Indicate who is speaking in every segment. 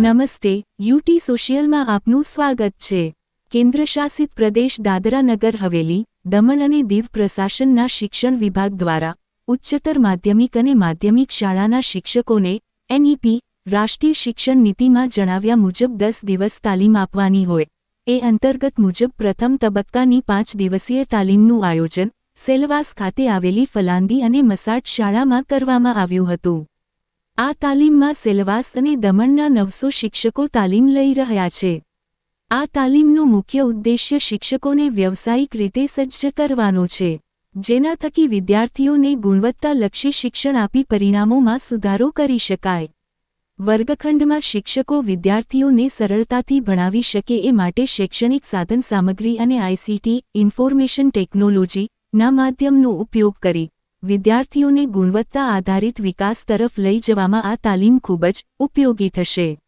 Speaker 1: નમસ્તે યુટી સોશિયલમાં આપનું સ્વાગત છે. કેન્દ્રશાસિત પ્રદેશ દાદરા નગર હવેલી, દમણ અને દીવ પ્રશાસનના શિક્ષણ વિભાગ દ્વારા ઉચ્ચતર માધ્યમિક અને માધ્યમિક શાળાના શિક્ષકોને એનઈપી રાષ્ટ્રીય શિક્ષણ નીતિમાં જણાવ્યા મુજબ દસ દિવસ તાલીમ આપવાની હોય. એ અંતર્ગત મુજબ પ્રથમ તબક્કાની પાંચ દિવસીય તાલીમનું આયોજન સેલવાસ ખાતે આવેલી ફલાંદી અને મસાટ શાળામાં કરવામાં આવ્યું હતું. આ તાલીમમાં સેલવાસ અને દમણના નવસો શિક્ષકો તાલીમ લઈ રહ્યા છે. આ તાલીમનો મુખ્ય ઉદ્દેશ્ય શિક્ષકોને વ્યવસાયિક રીતે સજ્જ કરવાનો છે, જેના થકી વિદ્યાર્થીઓને ગુણવત્તાલક્ષી શિક્ષણ આપી પરિણામોમાં સુધારો કરી શકાય. વર્ગખંડમાં શિક્ષકો વિદ્યાર્થીઓને સરળતાથી ભણાવી શકે એ માટે શૈક્ષણિક સાધન સામગ્રી અને આઈસીટી ઇન્ફોર્મેશન ટેકનોલોજી ના માધ્યમનો ઉપયોગ કરી વિદ્યાર્થીઓને ગુણવત્તા આધારિત વિકાસ તરફ લઈ જવામાં આ તાલીમ ખૂબ જ ઉપયોગી થશે.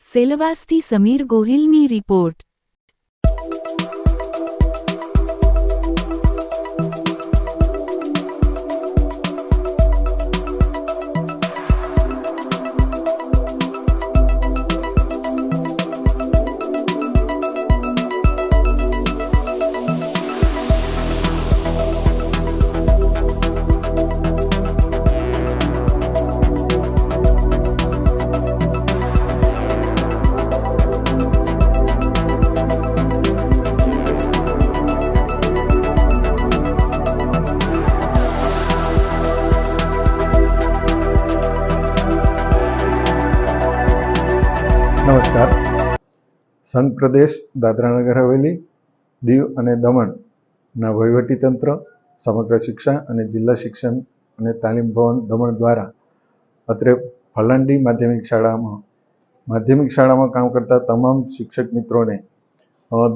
Speaker 1: સેલવાસથી સમીર ગોહિલની રિપોર્ટ.
Speaker 2: નમસ્કાર. સંઘ પ્રદેશ દાદરાનગર હવેલી, દીવ અને દમણના વહીવટીતંત્ર સમગ્ર શિક્ષા અને જિલ્લા શિક્ષણ અને તાલીમ ભવન દમણ દ્વારા અત્રે ફલાંડી માધ્યમિક શાળામાં માધ્યમિક શાળામાં કામ કરતા તમામ શિક્ષક મિત્રોને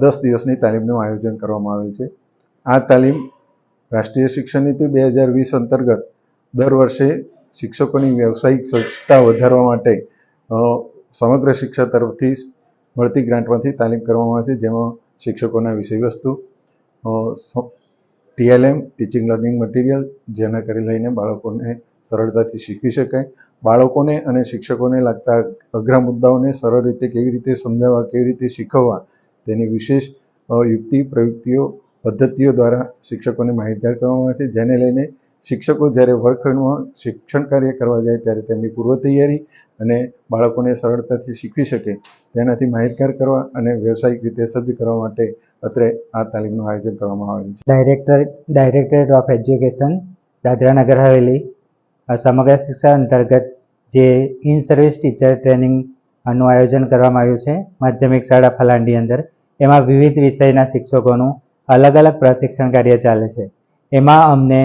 Speaker 2: દસ દિવસની તાલીમનું આયોજન કરવામાં આવેલ છે. આ તાલીમ રાષ્ટ્રીય શિક્ષણ નીતિ બે હજાર વીસ અંતર્ગત દર વર્ષે શિક્ષકોની વ્યવસાયિક સજ્જતા વધારવા માટે સમગ્ર શિક્ષા તરફથી મળતી ગ્રાન્ટમાંથી તાલીમ કરવામાં આવે છે, જેમાં શિક્ષકોના વિષયવસ્તુ ટીએલએમ, ટીચિંગ લર્નિંગ મટીરિયલ, જેના કરી લઈને બાળકોને સરળતાથી શીખવી શકાય. બાળકોને અને શિક્ષકોને લાગતા અઘરા મુદ્દાઓને સરળ રીતે કેવી રીતે સમજાવવા, કેવી રીતે શીખવવા, તેની વિશેષ યુક્તિ, પ્રયુક્તિઓ, પદ્ધતિઓ દ્વારા શિક્ષકોને માહિતગાર કરવામાં આવે છે, જેને લઈને શિક્ષકો જ્યારે વર્ગખંડમાં શિક્ષણ કાર્ય કરવા જાય ત્યારે તેમની પૂર્વ તૈયારી અને બાળકોને સરળતાથી શીખવી શકે તેનાથી માહિતગાર કરવા અને વ્યવસાયિક રીતે સજ્જ કરવા માટે અત્રે આ તાલીમનું આયોજન કરવામાં આવેલ છે.
Speaker 3: Director directorate of education Dadra Nagar Haveli સમગ્ર શિક્ષા અંતર્ગત જે ઇન સર્વિસ ટીચર ટ્રેનિંગ આનું આયોજન કરવામાં આવ્યું છે, માધ્યમિક શાળા ફલાંડી અંદર, એમાં વિવિધ વિષયના શિક્ષકોનું અલગ અલગ પ્રશિક્ષણ કાર્ય ચાલે છે. એમાં અમને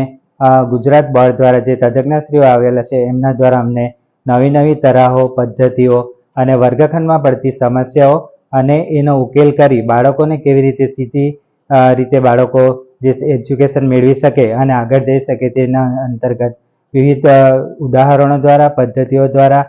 Speaker 3: ગુજરાત બોર્ડ દ્વારા જે તજજ્ઞશ્રીઓ આવેલા છે, એમના દ્વારા અમને નવી નવી તરાહો, પદ્ધતિઓ અને વર્ગખંડમાં પડતી સમસ્યાઓ અને એનો ઉકેલ કરી બાળકોને કેવી રીતે સીધી રીતે બાળકો જે એજ્યુકેશન મેળવી શકે અને આગળ જઈ શકે તેના અંતર્ગત વિવિધ ઉદાહરણો દ્વારા, પદ્ધતિઓ દ્વારા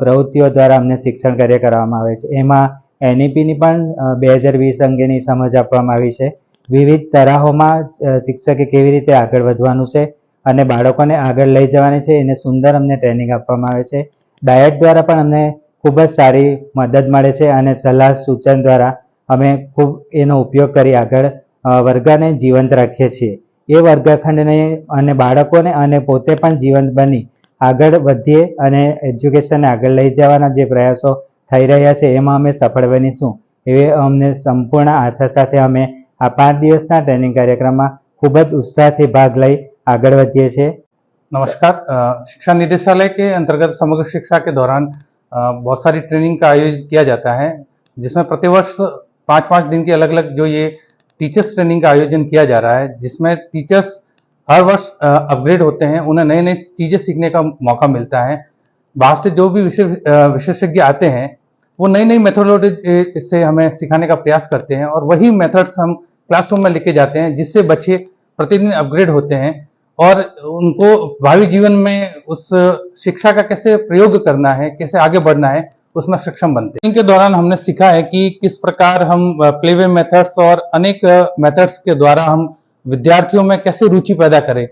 Speaker 3: પ્રવૃત્તિઓ દ્વારા અમને શિક્ષણ કાર્ય કરવામાં આવે છે. એમાં એનઈપીની પણ બે હજાર વીસ અંગેની સમજ આપવામાં આવી છે. વિવિધ તરાહોમાં શિક્ષકે કેવી રીતે આગળ વધવાનું છે અને બાળકોને આગળ લઈ જવાની છે, એને સુંદર અમને ટ્રેનિંગ આપવામાં આવે છે. ડાયટ દ્વારા પણ અમને ખૂબ જ સારી મદદ મળે છે અને સલાહ સૂચન દ્વારા અમે ખૂબ એનો ઉપયોગ કરી આગળ વર્ગને જીવંત રાખીએ છીએ. એ વર્ગખંડને અને બાળકોને અને પોતે પણ જીવંત બની આગળ વધીએ અને એજ્યુકેશનને આગળ લઈ જવાના જે પ્રયાસો થઈ રહ્યા છે, એમાં અમે સફળ બનીશું. એવી અમને સંપૂર્ણ આશા સાથે અમે આ પાંચ દિવસના ટ્રેનિંગ કાર્યક્રમમાં ખૂબ જ ઉત્સાહથી ભાગ લઈ આગળ વધીએ છીએ
Speaker 4: नमस्कार अ, शिक्षा निदेशालय के अंतर्गत समग्र शिक्षा के दौरान अ, बहुत सारी ट्रेनिंग का आयोजन किया जाता है जिसमें प्रतिवर्ष पाँच पाँच दिन की अलग अलग जो ये टीचर्स ट्रेनिंग का आयोजन किया जा रहा है जिसमें टीचर्स हर वर्ष अपग्रेड होते हैं उन्हें नई नई चीज़ें सीखने का मौका मिलता है बाहर से जो भी विशेष अ, विशेषज्ञ आते हैं वो नई नई मेथोडोलॉजी से हमें सिखाने का प्रयास करते हैं और वही मेथड्स हम क्लासरूम में लेके जाते हैं जिससे बच्चे प्रतिदिन अपग्रेड होते हैं और उनको भावी जीवन में उस शिक्षा का कैसे प्रयोग करना है, कैसे आगे बढ़ना है, उसमें सक्षम बनते हैं। इनके दौरान हमने सीखा है कि किस प्रकार हम प्लेवे मेथड्स और अनेक मेथड्स के द्वारा हम विद्यार्थियों में कैसे रुचि पैदा करें,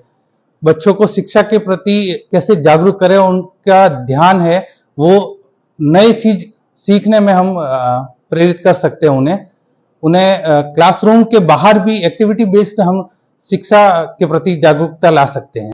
Speaker 4: बच्चों को शिक्षा के प्रति कैसे जागरूक करें, उनका ध्यान है, वो नई चीज़ सीखने में हम अ, प्रेरित कर सकते हैं उन्हें उन्हें अ, क्लासरूम के बाहर भी एक्टिविटी बेस्ड हम शिक्षा के प्रति जागरूकता ला सकते हैं